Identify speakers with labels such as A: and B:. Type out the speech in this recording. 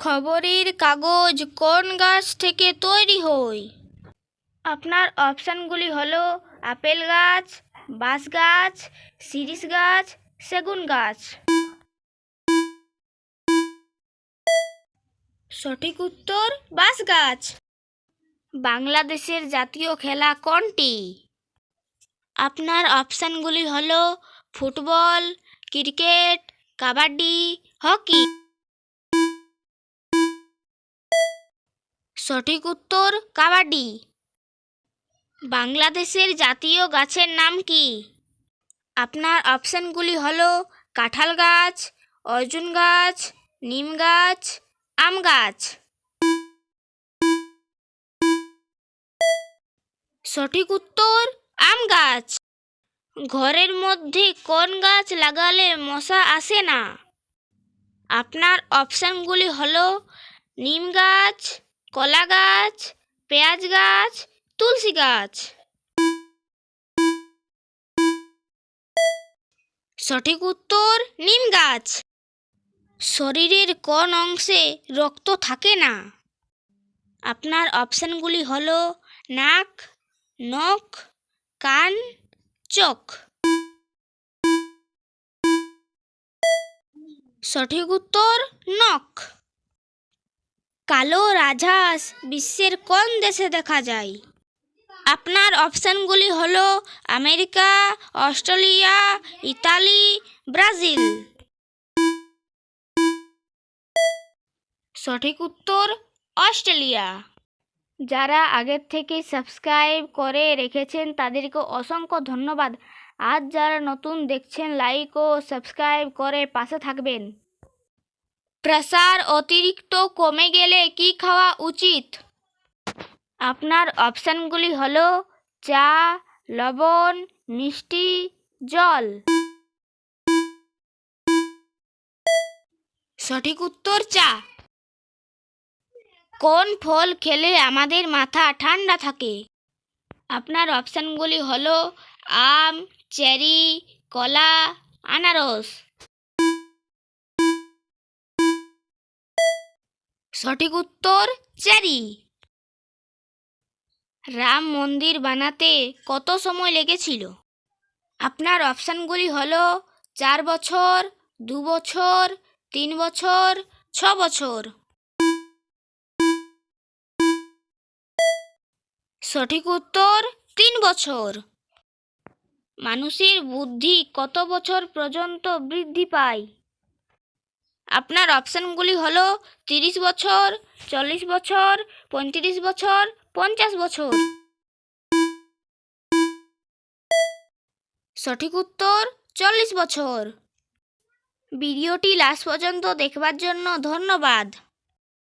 A: খবরের কাগজ কোন গাছ থেকে তৈরি হয় আপনার অপশানগুলি হলো আপেল গাছ, বাঁশ গাছ শিরীষ গাছ, সেগুন গাছ। সঠিক উত্তর, বাঁশ গাছ। বাংলাদেশের জাতীয় খেলা কোনটি? আপনার অপশানগুলি হলো ফুটবল, ক্রিকেট, কাবাডি, হকি। সঠিক উত্তর কাবাডি। বাংলাদেশের জাতীয় গাছের নাম কি? আপনার অপশানগুলি হল কাঁঠাল গাছ, অর্জুন গাছ, নিম গাছ, আম গাছ। সঠিক উত্তর, আম গাছ। ঘরের মধ্যে কোন গাছ লাগালে মশা আসে না? আপনার অপশানগুলি হলো নিম গাছ কলা গাছ, পেঁয়াজ গাছ, তুলসী গাছ। সঠিক উত্তর, নিম গাছ। শরীরের কোন অংশে রক্ত থাকে না? আপনার অপশানগুলি হল নাক, নখ, কান, চোখ। সঠিক উত্তর, নখ। কালো রাজহাঁস বিশ্বের কোন দেশে দেখা যায়? আপনার অপশানগুলি হলো আমেরিকা, অস্ট্রেলিয়া, ইতালি, ব্রাজিল। সঠিক উত্তর, অস্ট্রেলিয়া। যারা আগের থেকে সাবস্ক্রাইব করে রেখেছেন, তাদেরকে অসংখ্য ধন্যবাদ। আজ যারা নতুন দেখছেন, লাইক ও সাবস্ক্রাইব করে পাশে থাকবেন। প্রেসার অতিরিক্ত কমে গেলে কি খাওয়া উচিত? আপনার অপশানগুলি হলো চা লবণ মিষ্টি জল। সঠিক উত্তর চা। কোন ফল খেলে আমাদের মাথা ঠান্ডা থাকে? আপনার অপশানগুলি হলো আম চেরি কলা আনারস। সঠিক উত্তর চেরি। রাম মন্দির বানাতে কত সময় লেগেছিল? আপনার অপশানগুলি হল চার বছর, দু বছর, তিন বছর, ছ বছর। সঠিক উত্তর তিন বছর। মানুষের বুদ্ধি কত বছর পর্যন্ত বৃদ্ধি পায়? আপনার অপশানগুলি হলো তিরিশ বছর, চল্লিশ বছর, পঁয়ত্রিশ বছর, পঞ্চাশ বছর। সঠিক উত্তর, চল্লিশ বছর। ভিডিওটি লাস্ট পর্যন্ত দেখবার জন্য ধন্যবাদ।